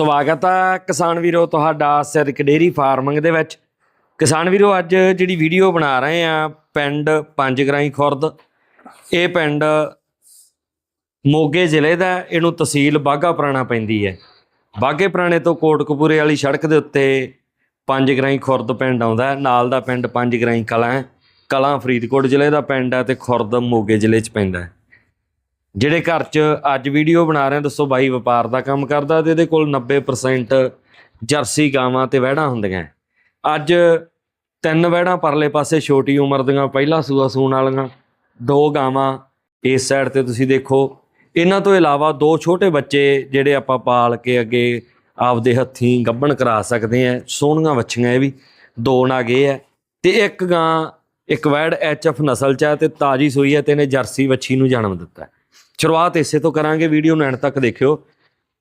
ਸਵਾਗਤ ਹੈ ਕਿਸਾਨ ਵੀਰੋ, ਤੁਹਾਡਾ ਸਿਰਕ ਡੇਰੀ ਫਾਰਮਿੰਗ ਦੇ ਵਿੱਚ। ਕਿਸਾਨ ਵੀਰੋ, ਅੱਜ ਜਿਹੜੀ ਵੀਡੀਓ ਬਣਾ ਰਹੇ ਆ, ਪਿੰਡ ਪੰਜਗਰਾਈ ਖੁਰਦ। ਇਹ ਪਿੰਡ ਮੋਗੇ ਜ਼ਿਲ੍ਹੇ ਦਾ, ਇਹਨੂੰ ਤਹਿਸੀਲ ਬਾਗਾ ਪੁਰਾਣਾ ਪੈਂਦੀ ਹੈ। ਬਾਗੇ ਪੁਰਾਣੇ ਤੋਂ ਕੋਟਕਪੂਰੇ ਵਾਲੀ ਸੜਕ ਦੇ ਉੱਤੇ ਪੰਜਗਰਾਈ ਖੁਰਦ ਪਿੰਡ ਆਉਂਦਾ ਨਾਲ ਦਾ ਪਿੰਡ ਪੰਜਗਰਾਈ ਕਲਾਂ ਹੈ। ਕਲਾਂ ਫਰੀਦਕੋਟ ਜ਼ਿਲ੍ਹੇ ਦਾ ਪਿੰਡ ਹੈ ਤੇ ਖੁਰਦ ਮੋਗੇ ਜ਼ਿਲ੍ਹੇ 'ਚ ਪੈਂਦਾ ਹੈ। ਜਿਹੜੇ ਘਰ 'ਚ ਅੱਜ ਵੀਡੀਓ ਬਣਾ ਰਹੇ ਦੱਸੋ ਬਾਈ, ਵਪਾਰ ਦਾ ਕੰਮ ਕਰਦਾ ਤੇ ਇਹਦੇ ਕੋਲ 90% ਜਰਸੀ ਗਾਵਾਂ ਤੇ ਵਹਿੜਾਂ ਹੁੰਦੀਆਂ। ਅੱਜ ਤਿੰਨ ਵਹਿੜਾਂ ਪਰਲੇ ਪਾਸੇ ਛੋਟੀ ਉਮਰ ਦੀਆਂ, ਪਹਿਲਾ ਸੂਆ ਸੂਣ ਵਾਲੀਆਂ, ਦੋ ਗਾਵਾਂ ਇਸ ਸਾਈਡ ਤੇ ਤੁਸੀਂ ਦੇਖੋ। ਇਹਨਾਂ ਤੋਂ ਇਲਾਵਾ ਦੋ ਛੋਟੇ ਬੱਚੇ ਜਿਹੜੇ ਆਪਾਂ ਪਾਲ ਕੇ ਅੱਗੇ ਆਪਦੇ ਹੱਥੀਂ ਗੱਭਣ ਕਰਾ ਸਕਦੇ ਆ, ਸੋਹਣੀਆਂ ਵੱਛੀਆਂ ਇਹ ਵੀ, ਦੋ ਨਾਗੇ ਹੈ ਤੇ ਇੱਕ ਗਾਂ, ਇੱਕ ਵੈੜ ਐਚਐਫ ਨਸਲ ਚ ਹੈ ਤੇ ਤਾਜੀ ਸੂਈ ਹੈ ਤੇ ਇਹਨੇ ਜਰਸੀ ਵੱਛੀ ਨੂੰ ਜਨਮ ਦਿੱਤਾ। ਸ਼ੁਰੂਆਤ ਇਸੇ ਤੋਂ ਕਰਾਂਗੇ ਵੀਡੀਓ ਨੂੰ ਐਂਡ ਤੱਕ ਦੇਖਿਓ।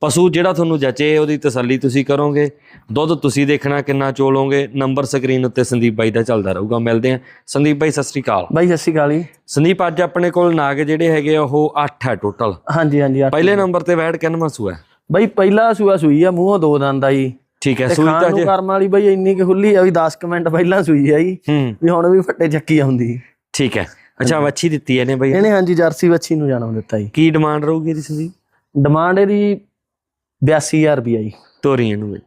ਪਸ਼ੂ ਜਿਹੜਾ ਤੁਹਾਨੂੰ ਜਚੇ ਉਹਦੀ ਤਸੱਲੀ ਤੁਸੀਂ ਕਰੋਗੇ। ਦੁੱਧ ਤੁਸੀਂ ਦੇਖਣਾ ਕਿੰਨਾ ਚੋਲੋਗੇ ਨੰਬਰ ਸਕਰੀਨ ਉੱਤੇ ਸੰਦੀਪ ਬਾਈ ਦਾ ਚੱਲਦਾ ਰਹੂਗਾ। ਮਿਲਦੇ ਆ ਸੰਦੀਪ ਬਾਈ ਸਤਿ ਸ੍ਰੀ ਅਕਾਲ। ਬਾਈ ਸਤਿ ਸ਼੍ਰੀ ਅਕਾਲ ਜੀ। ਸੰਦੀਪ ਅੱਜ ਆਪਣੇ ਕੋਲ ਨਾਗ ਜਿਹੜੇ ਹੈਗੇ ਆ ਉਹ 8 ਹੈ ਟੋਟਲ ਹਾਂਜੀ ਹਾਂਜੀ। ਪਹਿਲੇ ਨੰਬਰ ਤੇ ਵੈੜ ਕਿੰਨਵਾਂ ਸੂਆ ਹੈ? ਬਾਈ ਪਹਿਲਾ ਸੂਆ ਸੂਈ ਆ ਮੂੰਹੋਂ ਦੋ ਦੰਦ ਆ ਜੀ। ਠੀਕ ਹੈ ਸੂਈ ਤਾਂ ਜੇ ਕਰਮ ਵਾਲੀ ਬਾਈ ਇੰਨੀ ਕਿ ਖੁੱਲੀ ਆ ਵੀ 10 ਕੁ ਮਿੰਟ ਪਹਿਲਾਂ ਸੂਈ ਆ ਜੀ। ਵੀ ਹੁਣ ਵੀ ਫੱਟੇ ਚੱਕੀ ਆਉਂਦੀ। ਠੀਕ ਹੈ। ਅੱਛਾ ਵੱਛੀ ਦਿੱਤੀ ਇਹਨੇ ਬਾਈ। ਇਹਨੇ ਹਾਂਜੀ ਜਰਸੀ ਵੱਛੀ ਨੂੰ ਜਨਮ ਦਿੱਤਾ ਜੀ। ਕੀ ਡਿਮਾਂਡ ਰਹੂਗੀ ਇਹਦੀ ਸੰਦੀਪ ਡਿਮਾਂਡ ਇਹਦੀ 82000 ਰੁਪਈਆ ਜੀ। ਤੋਰੀ ਇਹਨੂੰ ਬਈ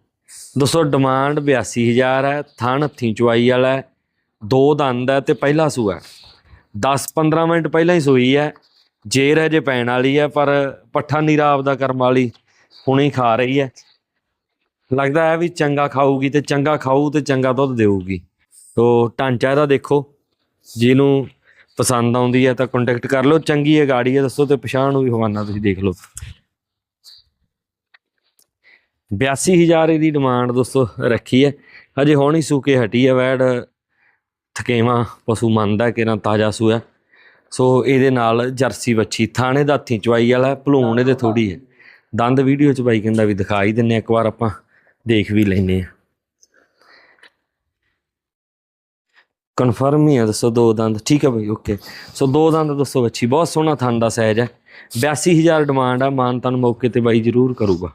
ਦੋਸਤੋ ਡਿਮਾਂਡ 82000 ਹੈ ਥਣ ਹੱਥੀਂ ਚੁਆਈ ਵਾਲਾ ਦੋ ਦੰਦ ਹੈ ਤੇ ਪਹਿਲਾ ਸੂਆ 10-15 ਮਿੰਟ ਪਹਿਲਾਂ ਹੀ ਸੂਈ ਹੈ ਜੇਰ ਹਜੇ ਪੈਣ ਵਾਲੀ ਹੈ ਪਰ ਪੱਠਾ ਨੀਰਾ ਆਪਦਾ ਕਰਮ ਵਾਲੀ ਹੁਣੇ ਖਾ ਰਹੀ ਹੈ। ਲੱਗਦਾ ਹੈ ਵੀ ਚੰਗਾ ਖਾਊਗੀ ਤੇ ਚੰਗਾ ਖਾਊ ਤੇ ਚੰਗਾ ਦੁੱਧ ਦੇਊਗੀ। ਤੋ ਢਾਂਚਾ ਇਹਦਾ ਦੇਖੋ ਜਿਹਨੂੰ ਪਸੰਦ ਆਉਂਦੀ ਹੈ ਤਾਂ ਕੰਟੈਕਟ ਕਰ ਲਓ। ਚੰਗੀ ਹੈ ਗਾੜੀ ਹੈ, ਦੱਸੋ ਤੇ ਪਛਾਣ ਨੂੰ ਵੀ ਹਵਾਨਾ ਤੁਸੀਂ ਦੇਖ ਲਓ। 82000 ਇਹਦੀ ਡਿਮਾਂਡ ਦੋਸਤੋ ਰੱਖੀ ਹੈ। ਹਜੇ ਹੁਣ ਹੀ ਸੂਕੇ ਹਟੀ ਹੈ, ਵੈੜ ਥਕੇਵਾ ਪਸ਼ੂ ਮੰਨਦਾ ਕਿ ਨਾ ਤਾਜ਼ਾ ਸੂਆ। ਸੋ ਇਹਦੇ ਨਾਲ ਜਰਸੀ ਵੱਛੀ ਥਾਣੇ ਦਾ ਹੱਥੀਂ ਚਵਾਈ ਵਾਲਾ ਭਲੂਣ ਇਹਦੇ ਥੋੜੀ ਹੈ। ਦੰਦ ਵੀਡੀਓ ਚ ਬਾਈ ਕਹਿੰਦਾ ਵੀ ਦਿਖਾ ਦਿਖਾਈ ਦਿੰਨੇ ਇੱਕ ਵਾਰ ਆਪਾਂ ਦੇਖ ਵੀ ਲੈਨੇ ਆ ਕਨਫਰਮ ਹੀ ਹੈ ਦੱਸੋ ਦੋ ਦੰਦ। ਠੀਕ ਹੈ ਬਾਈ ਓਕੇ ਸੋ ਦੋ ਦੰਦ ਦੱਸੋ ਵੱਛੀ ਬਹੁਤ ਸੋਹਣਾ ਥਣ ਦਾ ਸਾਈਜ਼ ਹੈ 82000 ਡਿਮਾਂਡ ਆ ਮਾਨ ਤਨ ਮੌਕੇ ਤੇ ਬਾਈ ਜ਼ਰੂਰ ਕਰੂਗਾ।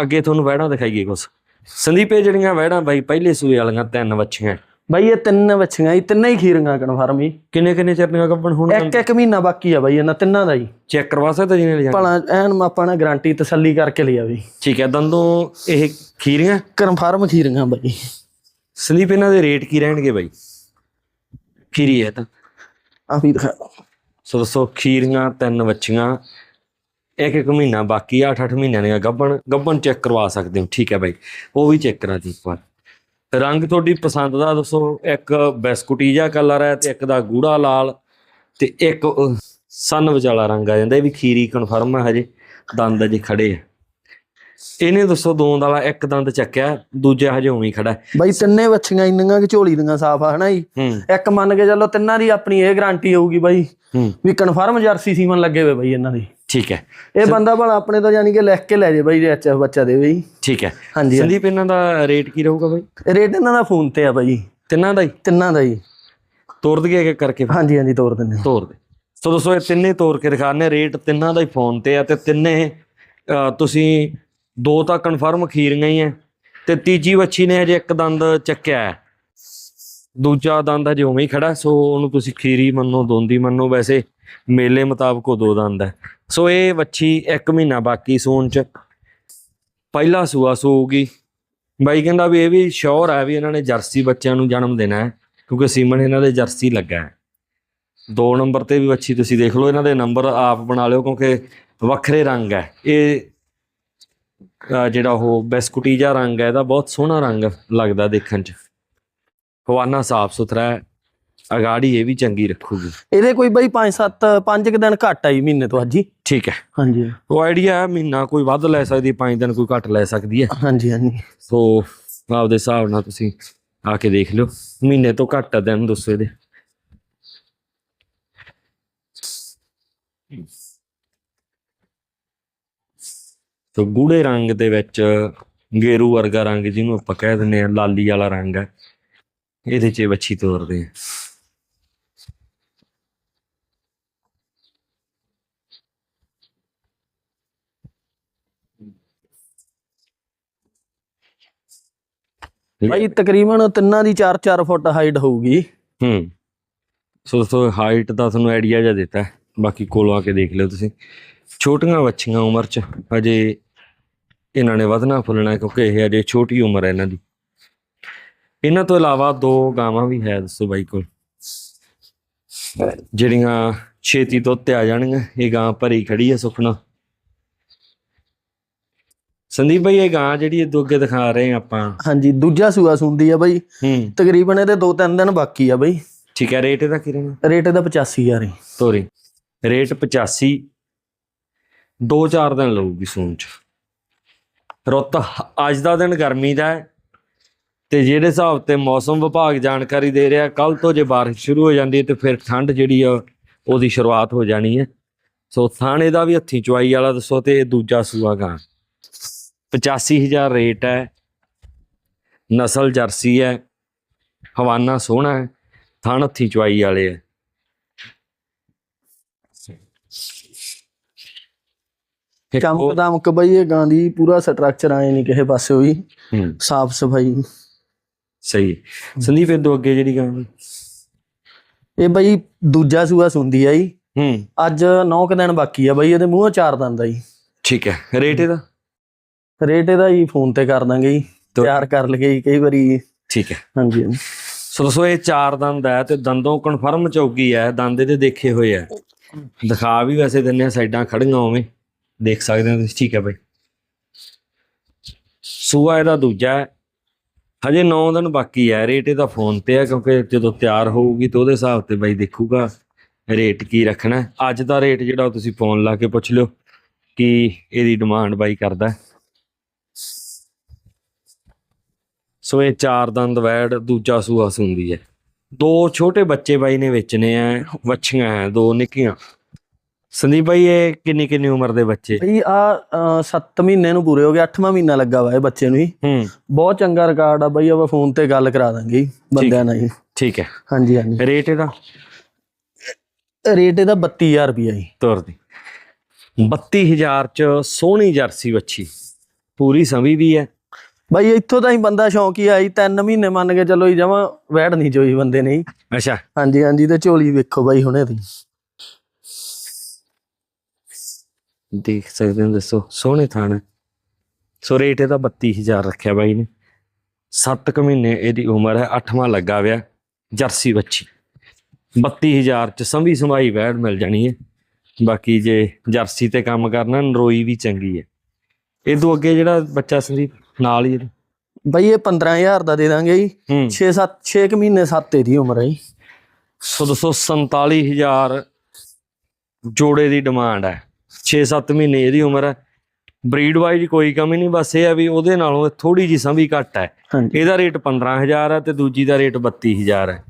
ਅੱਗੇ ਤੁਹਾਨੂੰ ਵਹਿੜਾਂ ਦਿਖਾਈਏ ਕੁਛ। ਸੰਦੀਪ ਇਹ ਜਿਹੜੀਆਂ ਵਹਿੜਾਂ ਬਾਈ ਪਹਿਲੇ ਸੂਏ ਵਾਲੀਆਂ ਤਿੰਨ ਵੱਛੀਆਂ ਬਾਈ ਇਹ ਤਿੰਨ ਵੱਛੀਆਂ ਜੀ ਤਿੰਨੇ ਹੀ ਖੀਰੀਆਂ ਕਨਫਰਮ ਜੀ। ਕਿੰਨੇ ਕਿੰਨੇ ਚਰਨੀਆਂ ਗੱਭਣ ਹੁਣ ਇੱਕ ਇੱਕ ਮਹੀਨਾ ਬਾਕੀ ਆ ਬਾਈ ਇਹਨਾਂ ਤਿੰਨਾਂ ਦਾ ਜੀ। ਚੈੱਕ ਕਰਵਾ ਸਕਦੇ ਜਿਹਨੇ ਲਿਆ ਭਲਾ ਐਨ ਆਪਾਂ ਨੇ ਗਾਰੰਟੀ ਤਸੱਲੀ ਕਰਕੇ ਲਿਆ ਵੀ। ਠੀਕ ਹੈ ਦੰਦੋਂ ਇਹ ਖੀਰੀਆਂ? ਕਨਫਰਮ ਖੀਰੀਆਂ ਬਾਈ। ਸੰਦੀਪ ਇਹਨਾਂ ਦੇ ਰੇਟ ਕੀ ਰਹਿਣਗੇ ਬਾਈ? ਖੀਰੀ ਹੈ ਤਾਂ। ਆ ਵੀ ਦਿਖਾ। ਸੋ ਦੱਸੋ ਖੀਰੀਆਂ ਤਿੰਨ ਵੱਛੀਆਂ ਇੱਕ ਇੱਕ ਮਹੀਨਾ ਬਾਕੀ 8-8 ਮਹੀਨਿਆਂ ਦੀਆਂ ਗੱਭਣ ਗੱਭਣ ਚੈੱਕ ਕਰਵਾ ਸਕਦੇ ਹੋ। ਠੀਕ ਹੈ ਬਾਈ ਉਹ ਵੀ ਚੈੱਕ ਕਰਾ ਦੀ ਵਾਰ। ਰੰਗ ਤੁਹਾਡੀ ਪਸੰਦ ਦਾ ਦੱਸੋ। ਇੱਕ ਬਿਸਕੁਟੀ ਜਿਹਾ ਕਲਰ ਹੈ ਤੇ ਇੱਕ ਦਾ ਗੂੜਾ ਲਾਲ ਤੇ ਇੱਕ ਸਨ ਵਿਚਾਲਾ ਰੰਗ ਆ ਜਾਂਦਾ। ਇਹ ਵੀ ਖੀਰੀ ਕਨਫਰਮ ਹੈ ਹਜੇ। ਦੰਦ ਅਜੇ ਖੜੇ ਆ। ਇਹਨੇ ਦੱਸੋ ਦੋ ਵਾਲਾ ਇੱਕ ਦੰਦ ਚੱਕਿਆ ਦੂਜਾ ਹਜੇ ਉਵੇਂ ਹੀ ਖੜਾ। ਹੈ। ਬਾਈ ਤਿੰਨੇ ਵੱਛੀਆਂ ਇੰਨੀਆਂ ਕਿ ਝੋਲੀ ਦੀਆਂ ਸਾਫ਼ ਆ ਹਨਾ ਜੀ? ਹੂੰ। ਇੱਕ ਮੰਨ ਕੇ ਚੱਲੋ ਤਿੰਨਾਂ ਦੀ ਆਪਣੀ ਇਹ ਗਾਰੰਟੀ ਹੋਊਗੀ ਬਾਈ ਹੂੰ। ਵੀ ਕਨਫਰਮ ਜਰਸੀ ਸੀਮਨ ਲੱਗੇ ਹੋਏ ਬਾਈ ਇਹਨਾਂ ਦੀ। ਠੀਕ ਹੈ। ਇਹ ਬੰਦਾ ਭਲਾ ਆਪਣੇ ਤੋਂ ਯਾਨੀ ਕਿ ਲਿਖ ਕੇ ਲੈ ਜੇ ਬਾਈ ਅੱਛਾ ਬੱਚਾ ਦੇਵੇ ਜੀ ਠੀਕ ਹੈ। ਹਾਂਜੀ। ਸੰਦੀਪ ਇਹਨਾਂ ਦਾ ਰੇਟ ਕੀ ਰਹੂਗਾ ਬਾਈ? ਰੇਟ ਇਹਨਾਂ ਦਾ ਫੋਨ ਤੇ ਆ ਬਾਈ। ਤਿੰਨਾਂ ਦਾ ਹੀ? ਤਿੰਨਾਂ ਦਾ ਜੀ ਤੋੜ ਦਈਏ ਇੱਕ ਕਰਕੇ? ਹਾਂਜੀ ਹਾਂਜੀ ਤੋਰ ਦਿੰਦੇ ਤੋੜ ਦੇ। ਸੋ ਦੋਸਤੋ ਇਹ ਤਿੰਨੇ ਤੋੜ ਕੇ ਦਿਖਾਣੇ ਰੇਟ ਤਿੰਨਾਂ ਦਾ ਹੀ ਫੋਨ ਤੇ ਆ ਤੇ ਤਿੰਨੇ ਤੁਸੀਂ ਦੋ ਤਾਂ ਕਨਫਰਮ ਖੀਰੀਆਂ ਹੀ ਐ। ਤੇ ਤੀਜੀ ਵੱਛੀ ਨੇ ਹਜੇ ਇੱਕ ਦੰਦ ਚੱਕਿਆ ਹੈ ਦੂਜਾ ਦੰਦ ਹਜੇ ਉਵੇਂ ਹੀ ਖੜਾ ਸੋ ਉਹਨੂੰ ਤੁਸੀਂ ਖੀਰੀ ਮੰਨੋ, ਦੋਂਦੀ ਮੰਨੋ, ਵੈਸੇ ਮੇਲੇ ਮੁਤਾਬਕ ਉਹ ਦੋ ਦੰਦ ਹੈ ਸੋ ਇਹ ਵੱਛੀ ਇੱਕ ਮਹੀਨਾ ਬਾਕੀ ਸੂਣ ਚ। ਪਹਿਲਾ ਸੂਆ ਸੂਗੀ ਬਾਈ ਕਹਿੰਦਾ ਵੀ ਇਹ ਵੀ ਸ਼ੋਰ ਹੈ ਵੀ ਇਹਨਾਂ ਨੇ ਜਰਸੀ ਬੱਚਿਆਂ ਨੂੰ ਜਨਮ ਦੇਣਾ ਹੈ ਕਿਉਂਕਿ ਸੀਮਨ ਇਹਨਾਂ ਦੇ ਜਰਸੀ ਲੱਗਾ ਹੈ ਦੋ ਨੰਬਰ ਤੇ ਵੀ ਵੱਛੀ ਤੁਸੀਂ ਦੇਖ ਲਓ, ਇਹਨਾਂ ਦੇ ਨੰਬਰ ਆਪ ਬਣਾ ਲਿਓ ਕਿਉਂਕਿ ਵੱਖਰੇ ਰੰਗ ਹੈ ਇਹ ਜਿਹੜਾ ਉਹ ਬਿਸਕੁਟੀ ਜਿਹਾ ਰੰਗ ਹੈ ਇਹਦਾ ਬਹੁਤ ਸੋਹਣਾ ਰੰਗ ਲੱਗਦਾ ਦੇਖਣ 'ਚ। ਹਵਾਨਾ ਸਾਫ਼ ਸੁਥਰਾ ਹੈ ਅਗਾੜੀ ਇਹ ਵੀ ਚੰਗੀ ਰੱਖੂਗੀ। ਇਹਦੇ ਕੋਈ ਬਾਈ 5 7 5 ਦਿਨ ਘੱਟ ਆਈ ਮਹੀਨੇ ਤੋਂ ਅੱਜ ਹੀ? ਠੀਕ ਹੈ। ਹਾਂਜੀ। ਉਹ ਆਈਡੀਆ ਹੈ ਮਹੀਨਾ ਕੋਈ ਵੱਧ ਲੈ ਸਕਦੀ ਪੰਜ ਦਿਨ ਕੋਈ ਘੱਟ ਲੈ ਸਕਦੀ ਹੈ। ਹਾਂਜੀ ਹਾਂਜੀ। ਸੋ ਆਪਦੇ ਹਿਸਾਬ ਨਾਲ ਤੁਸੀਂ ਆ ਕੇ ਦੇਖ ਲਿਓ। ਮਹੀਨੇ ਤੋਂ ਘੱਟ ਦਿਨ ਦੱਸੋ ਇਹਦੇ ਸੋ ਗੂੜੇ ਰੰਗ ਦੇ ਵਿੱਚ ਗੇਰੂ ਵਰਗਾ ਰੰਗ ਜਿਹਨੂੰ ਆਪਾਂ ਕਹਿ ਦਿੰਦੇ ਆ ਲਾਲੀ ਵਾਲਾ ਰੰਗ ਹੈ। ਇਹਦੇ 'ਚ ਵੱਛੀ ਤੋਰਦੇ ਆ। ਬਾਈ ਤਕਰੀਬਨ ਤਿੰਨਾਂ ਦੀ 4-4 ਫੁੱਟ ਹਾਈਟ ਹੋਊਗੀ। ਹੂੰ। ਸੋ ਦੋਸਤੋ ਹਾਈਟ ਦਾ ਤੁਹਾਨੂੰ ਆਈਡੀਆ ਜਿਹਾ ਦਿੱਤਾ। ਬਾਕੀ ਕੋਲੋਂ ਆ ਕੇ ਦੇਖ ਲਿਓ ਤੁਸੀਂ। ਛੋਟੀਆਂ ਬੱਚੀਆਂ ਉਮਰ 'ਚ ਹਜੇ ਇਹਨਾਂ ਨੇ ਵਧਣਾ ਫੁੱਲਣਾ ਕਿਉਂਕਿ ਇਹ ਹਜੇ ਛੋਟੀ ਉਮਰ ਹੈ ਇਹਨਾਂ ਦੀ। ਇਹਨਾਂ ਤੋਂ ਇਲਾਵਾ ਦੋ ਗਾਵਾਂ ਵੀ ਹੈ ਦੱਸੋ ਬਾਈ ਕੋਲ। ਜਿਹੜੀਆਂ ਛੇਤੀ ਤੋਂ ਉੱਤੇ ਆ ਜਾਣਗੀਆਂ ਇਹ ਗਾਂ ਭਰੀ ਖੜੀ ਹੈ ਸੁਖਣਾ ਸੰਦੀਪ ਭਾਈ ਇਹ ਗਾਂ ਜਿਹੜੀ ਇਹ ਦੋ ਅੱਗੇ ਦਿਖਾ ਰਹੇ ਆਪਾਂ। ਹਾਂਜੀ ਦੂਜਾ ਸੂਆ ਸੁੰਦੀ ਆ ਬਾਈ। ਹੂੰ। ਤਕਰੀਬਨ ਇਹਦੇ 2-3 ਦਿਨ ਬਾਕੀ ਆ ਬਾਈ। ਠੀਕ ਹੈ ਰੇਟ ਇਹਦਾ ਕੀ ਰਹਿਣਾ? ਰੇਟ ਇਹਦਾ 85000 ਹੈ। ਤੋਰੀ। ਰੇਟ 85 2-4 ਦਿਨ ਲਊਗੀ ਸੂਨ ਚ। ਰੁੱਤ ਅੱਜ ਦਾ ਦਿਨ ਗਰਮੀ ਦਾ ਹੈ, ਤੇ ਜਿਹੜੇ ਹਿਸਾਬ ਤੇ ਮੌਸਮ ਵਿਭਾਗ ਜਾਣਕਾਰੀ ਦੇ ਰਿਹਾ ਕੱਲ ਤੋਂ ਜੇ ਬਾਰਿਸ਼ ਸ਼ੁਰੂ ਹੋ ਜਾਂਦੀ ਹੈ ਤੇ ਫਿਰ ਠੰਡ ਜਿਹੜੀ ਆ, ਉਹਦੀ ਸ਼ੁਰੂਆਤ ਹੋ ਜਾਣੀ ਹੈ। ਸੋ ਥਾਣੇ ਦਾ ਵੀ ਹੱਥੀ ਚੁਆਈ ਵਾਲਾ ਦੱਸੋ ਤੇ ਇਹ ਦੂਜਾ ਸੂਆ ਗਾਂ। 85000 ਰੇਟ ਹੈ, ਨਸਲ ਜਰਸੀ ਹੈ, ਹਵਾਨਾ ਸੋਹਣਾ ਹੈ, ਥਣ ਹੱਥੀ ਚੁਆਈ ਵਾਲੇ ਹੈ। ਇੱਕ ਚਮਕ ਉਹ- ਦਮਕ ਬਾਈ ਇਹ ਗਾਂ ਦੀ ਪੂਰਾ ਸਟਰਕਚਰ ਆਏ ਨਹੀਂ ਕਿਸੇ ਪਾਸੇ ਹੋਈ। ਸਾਫ਼ ਸਫ਼ਾਈ। ਸਹੀ। ਸੰਦੀਪ ਇਹ ਦੋ ਅੱਗੇ ਜਿਹੜੀ ਗਾਂ। ਇਹ ਬਾਈ ਦੂਜਾ ਸੂਆ ਸੁੰਦੀ ਆ ਜੀ। ਹੂੰ। ਅੱਜ 9 ਕੁ ਦਿਨ ਬਾਕੀ ਆ ਬਾਈ ਇਹਦੇ ਮੂੰਹੋਂ ਚਾਰ ਦੰਦ ਆ ਜੀ। ਠੀਕ ਹੈ। ਰੇਟ ਇਹਦਾ? ਰੇਟ ਇਹਦਾ ਜੀ ਫੋਨ ਤੇ ਕਰ ਦਾਂਗੇ ਜੀ। ਤਿਆਰ ਕਰ ਲਗੇ ਜੀ ਕਈ ਵਾਰੀ। ਠੀਕ ਹੈ। ਹਾਂਜੀ। ਸੋ ਦੱਸੋ ਇਹ ਚਾਰ ਦੰਦ ਹੈ ਤੇ ਦੰਦੋਂ ਕਨਫਰਮ ਚੌਕੀ ਹੈ ਦੰਦ ਇਹਦੇ ਦੇਖੇ ਹੋਏ ਆ। ਦਿਖਾ ਵੀ ਵੈਸੇ ਦਿੰਨੇ ਆ ਸਾਈਡਾਂ ਖੜੀਆਂ ਉਵੇਂ। ਦੇਖ ਸਕਦੇ ਹੋ ਤੁਸੀਂ, ਠੀਕ ਹੈ ਬਾਈ। ਸੂਆ ਇਹਦਾ ਦੂਜਾ ਹੈ। ਹਜੇ 9 ਦਿਨ ਬਾਕੀ ਹੈ ਰੇਟ ਇਹਦਾ ਫੋਨ ਤੇ ਹੈ, ਕਿਉਂਕਿ ਜਦੋਂ ਤਿਆਰ ਹੋਊਗੀ ਤੇ ਉਹਦੇ ਹਿਸਾਬ ਤੇ ਬਾਈ ਦੇਖੂਗਾ ਰੇਟ ਕੀ ਰੱਖਣਾ ਅੱਜ ਦਾ ਰੇਟ ਜਿਹੜਾ ਤੁਸੀਂ ਫੋਨ ਲਾ ਕੇ ਪੁੱਛ ਲਿਓ ਕਿ ਇਹਦੀ ਡਿਮਾਂਡ ਬਾਈ ਕਰਦਾ ਸੋ ਇਹ ਚਾਰ ਦੰਦ ਵੈੜ, ਦੂਜਾ ਸੂਆ ਸੁੰਦੀ ਹੈ। ਦੋ ਛੋਟੇ ਬੱਚੇ ਬਾਈ ਨੇ ਵੇਚਨੇ ਆ ਵੱਛੀਆਂ ਹੈ, ਦੋ ਨਿੱਕੀਆਂ। ਸੰਦੀਪ ਬਾਈ ਇਹ ਕਿੰਨੀ ਕਿੰਨੀ ਉਮਰ ਦੇ ਬੱਚੇ? ਬਈ ਆ 7 ਮਹੀਨੇ ਨੂੰ ਪੂਰੇ ਹੋ ਗਏ 8ਵਾਂ ਮਹੀਨਾ ਲੱਗਾ ਵਾ ਇਹ ਬੱਚੇ ਨੂੰ ਹੀ। ਹੂੰ। ਬਹੁਤ ਚੰਗਾ ਰਿਕਾਰਡ ਆ ਬਈ ਆਪਾਂ ਫੋਨ ਤੇ ਗੱਲ ਕਰਾ ਦਾਂਗੇ ਬੰਦਿਆਂ ਨਾਲ ਜੀ ਠੀਕ ਹੈ। ਹਾਂਜੀ ਹਾਂਜੀ। ਰੇਟ ਇਹਦਾ? ਰੇਟ ਇਹਦਾ 32000 ਰੁਪਿਆ ਜੀ। ਤੁਰ ਦੀ 32000 ਚ ਸੋਹਣੀ ਜਰਸੀ ਵੱਛੀ। ਪੂਰੀ ਸੰਭੀ ਵੀ ਹੈ। ਬਾਈ ਇੱਥੋਂ ਤਾਂ ਹੀ ਬੰਦਾ ਸ਼ੌਂਕੀ ਆਈ 3 ਮਹੀਨੇ ਮੰਨ ਕੇ ਚੱਲੋ ਜੀ ਜਮਾ ਵੈੜ ਨਹੀਂ ਜੋਈ ਬੰਦੇ ਨੇ ਅੱਛਾ। ਹਾਂਜੀ ਹਾਂਜੀ ਤੇ ਝੋਲੀ ਵੇਖੋ ਬਾਈ ਹੁਣੇ ਦੀ ਦੇਖ ਸਕਦੇ ਹੋ ਦੱਸੋ ਸੋਹਣੇ ਥਾਣ। ਸੋ ਰੇਟ ਇਹਦਾ 32000 ਰੱਖਿਆ ਬਾਈ ਨੇ। 7 ਕੁ ਮਹੀਨੇ ਇਹਦੀ ਉਮਰ ਹੈ 8ਵਾਂ ਲੱਗਾ ਵਿਆ ਜਰਸੀ ਬੱਚੀ। 32000 ਚ ਸੰਭੀ ਸੰਭਾਈ ਵੈੜ ਮਿਲ ਜਾਣੀ ਹੈ। ਬਾਕੀ ਜੇ ਜਰਸੀ ਤੇ ਕੰਮ ਕਰਨਾ ਨਰੋਈ ਵੀ ਚੰਗੀ ਹੈ। ਇਹ ਤੋਂ ਅੱਗੇ ਜਿਹੜਾ ਬੱਚਾ ਸੰਦੀਪ ਨਾਲ ਹੀ। ਬਾਈ ਇਹ 15000 ਦਾ ਦੇ ਦਾਂਗੇ ਜੀ। ਹੂੰ। 6 7 6 ਮਹੀਨੇ 7 ਇਹਦੀ ਉਮਰ ਹੈ ਜੀ। ਸੋ ਦੋਸਤੋ 47000 ਜੋੜੇ ਦੀ ਡਿਮਾਂਡ ਹੈ। 6-7 ਮਹੀਨੇ ਇਹਦੀ ਉਮਰ ਹੈ। ਬਰੀਡ ਵਾਈਜ਼ ਕੋਈ ਕਮੀ ਨਹੀਂ ਬਸ ਇਹ ਹੈ ਵੀ ਉਹਦੇ ਨਾਲੋਂ ਥੋੜੀ ਜੀ ਸੰਭੀ ਘੱਟ ਹੈ। ਇਹਦਾ ਰੇਟ 15000 ਹੈ ਤੇ ਦੂਜੀ ਦਾ ਰੇਟ 32000 ਹੈ।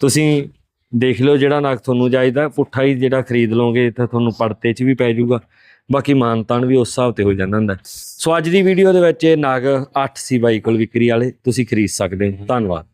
ਤੁਸੀਂ ਦੇਖ ਲਓ ਜਿਹੜਾ ਨਗ ਤੁਹਾਨੂੰ ਚਾਹੀਦਾ ਪੁੱਠਾ ਹੀ ਜਿਹੜਾ ਖਰੀਦ ਲਓਗੇ ਤਾਂ ਤੁਹਾਨੂੰ ਪੜਤੇ 'ਚ ਵੀ ਪੈ ਜਾਊਗਾ। ਬਾਕੀ ਮਾਨਤਾਨ ਵੀ ਉਸ ਹਿਸਾਬ ਤੇ ਹੋ ਜਾਂਦਾ ਹੁੰਦਾ। ਸੋ ਅੱਜ ਦੀ ਵੀਡੀਓ ਦੇ ਵਿੱਚ ਇਹ ਨਗ 8 ਸੀ ਬਾਈ ਕੋਲ ਵਿਕਰੀ ਵਾਲੇ ਤੁਸੀਂ ਖਰੀਦ ਸਕਦੇ ਹੋ। ਧੰਨਵਾਦ।